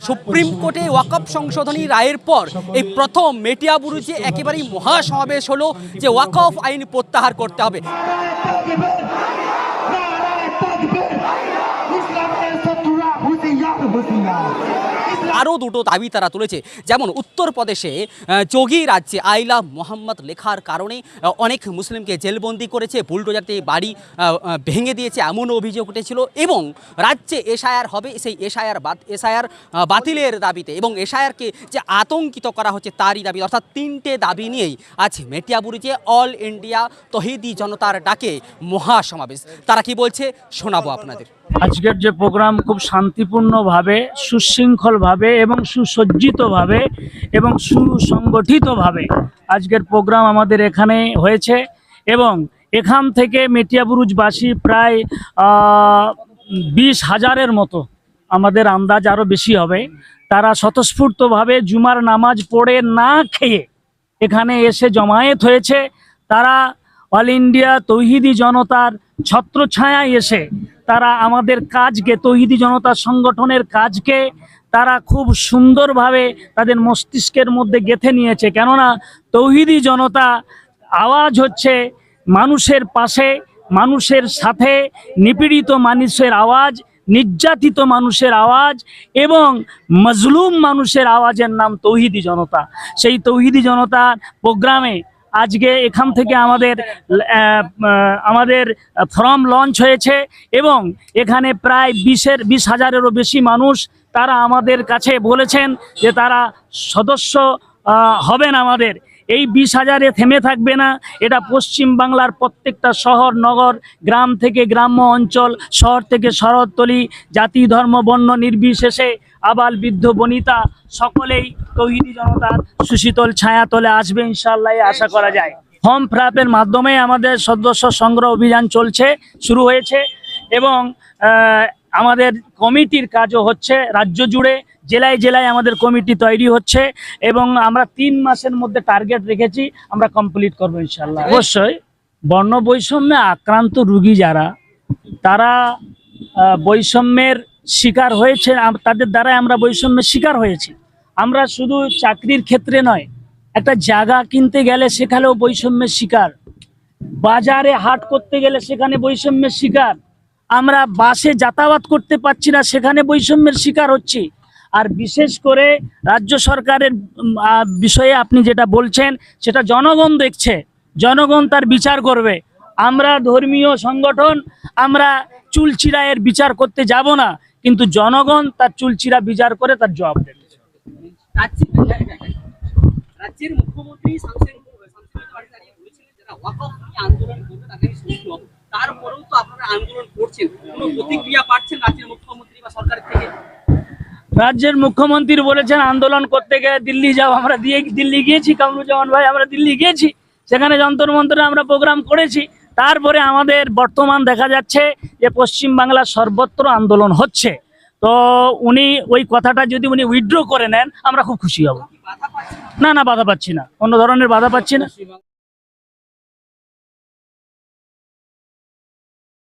Supreme কোর্টে ওয়াকফ সংশোধনী রায়ের পর এই প্রথম মেটিয়াবুরুজে একেবারেই মহাসমাবেশ হলো যে ওয়াকফ আইন প্রত্যাহার করতে হবে। আরও দুটো দাবি তারা তুলেছে। যেমন উত্তরপ্রদেশে যোগী রাজ্যে আইলা মোহাম্মদ লেখার কারণে অনেক মুসলিমকে জেলবন্দি করেছে বুলডোজার দিয়ে বাড়ি ভেঙে দিয়েছে এমন অভিযোগ উঠেছিল এবং রাজ্যে এসআইআর হবে, সেই এসআইআর বাত এসআইআর বাতিলের দাবিতে এবং এসআইআরকে যে আতঙ্কিত করা হচ্ছে তারই দাবি, অর্থাৎ তিনটে দাবি নিয়েই আজ মেটিয়াবুরুজে অল ইন্ডিয়া তহিদি জনতার ডাকে মহাসমাবেশ। তারা কি বলছে শোনাবো আপনাদের। আজকের যে প্রোগ্রাম খুব শান্তিপূর্ণভাবে সুশৃঙ্খলভাবে এবং সুসজ্জিতভাবে এবং সুসংগঠিতভাবে আজকের প্রোগ্রাম আমাদের এখানে হয়েছে এবং এখান থেকে মেটিয়াবুরুজবাসী প্রায় বিশ হাজারের মতো আমাদের আন্দাজ আরও বেশি হবে। তারা স্বতঃস্ফূর্তভাবে জুমার নামাজ পড়ে না খেয়ে এখানে এসে জমায়েত হয়েছে। তারা অল ইন্ডিয়া তৌহিদি জনতার ছত্রছায়ায় এসে তারা আমাদের কাজকে, তৌহিদি জনতা সংগঠনের কাজকে তারা খুব সুন্দরভাবে তাদের মস্তিষ্কের মধ্যে গেঁথে নিয়েছে। কেননা তৌহিদি জনতা আওয়াজ হচ্ছে মানুষের পাশে, মানুষের সাথে, নিপীড়িত মানুষের আওয়াজ, নির্যাতিত মানুষের আওয়াজ এবং মজলুম মানুষের আওয়াজের নাম তৌহিদি জনতা। সেই তৌহিদি জনতার প্রোগ্রামে আজকে এখান থেকে আমাদের আমাদের ফর্ম লঞ্চ হয়েছে এবং এখানে প্রায় বিশের, বিশ হাজারেরও বেশি মানুষ তারা আমাদের কাছে বলেছেন যে তারা সদস্য হবেন আমাদের। এই বিশ হাজারে থেমে থাকবে না। এটা পশ্চিম বাংলার প্রত্যেকটা শহর, নগর, গ্রাম থেকে গ্রাম্য অঞ্চল, শহর থেকে শরৎতলি জাতি, ধর্ম, বর্ণ নির্বিশেষে আবাল বৃদ্ধ, বনিতা সকলেই তৌহিদি জনতার সুশীতল ছায়াতলে আসবে ইনশাল্লাহ আশা করা যায়। ফর্ম ফ্রাপের মাধ্যমে আমাদের সদস্য সংগ্রহ অভিযান চলছে, শুরু হয়েছে এবং আমাদের কমিটির কাজও হচ্ছে রাজ্য জুড়ে। জেলায় জেলায় আমাদের কমিটি তৈরি হচ্ছে এবং আমরা তিন মাসের মধ্যে টার্গেট রেখেছি, আমরা কমপ্লিট করব ইনশাল্লাহ অবশ্যই বর্ণ বৈষম্যে আক্রান্ত রুগী যারা, তারা বৈষম্যের শিকার হয়েছে তাদের দ্বারাই আমরা বৈষম্যের শিকার হয়েছি। আমরা শুধু চাকরির ক্ষেত্রে নয়, একটা জায়গা কিনতে গেলে সেখানেও বৈষম্যের শিকার। বাজারে হাট করতে গেলে সেখানে বৈষম্যের শিকার। আমরা বাসে যাতায়াত করতে পারছি না, সেখানে বৈষম্যের শিকার হচ্ছি। আর বিশেষ করে রাজ্য সরকারের বিষয়ে আপনি যেটা বলছেন, সেটা জনগণ দেখছে। জনগণ তার বিচার করবে। আমরা ধর্মীয় সংগঠন, আমরা চুলচিরায়ের বিচার করতে যাব না, কিন্তু জনগণ তার চুলচিরা বিচার করে তার জবাব দেবে। আন্দোলন তারপরেও তো আপনারা আন্দোলন করছেন প্রতিক্রিয়া রাজ্যের মুখ্যমন্ত্রী বলেছেন, আন্দোলন করতে গেলে দিল্লি যাও। আমরা দিয়ে দিল্লি গিয়েছি কামরুজ্জামান ভাই, আমরা দিল্লি গিয়েছি। সেখানে যন্তর মন্ত্রে আমরা প্রোগ্রাম করেছি। তারপরে আমাদের বর্তমান দেখা যাচ্ছে যে পশ্চিম বাংলার সর্বত্র আন্দোলন হচ্ছে। তো উনি ওই কথাটা যদি উনি উইথড্র করে নেন, আমরা খুব খুশি হব। না না, বাধা পাচ্ছি না। কোনো ধরনের বাধা পাচ্ছি না।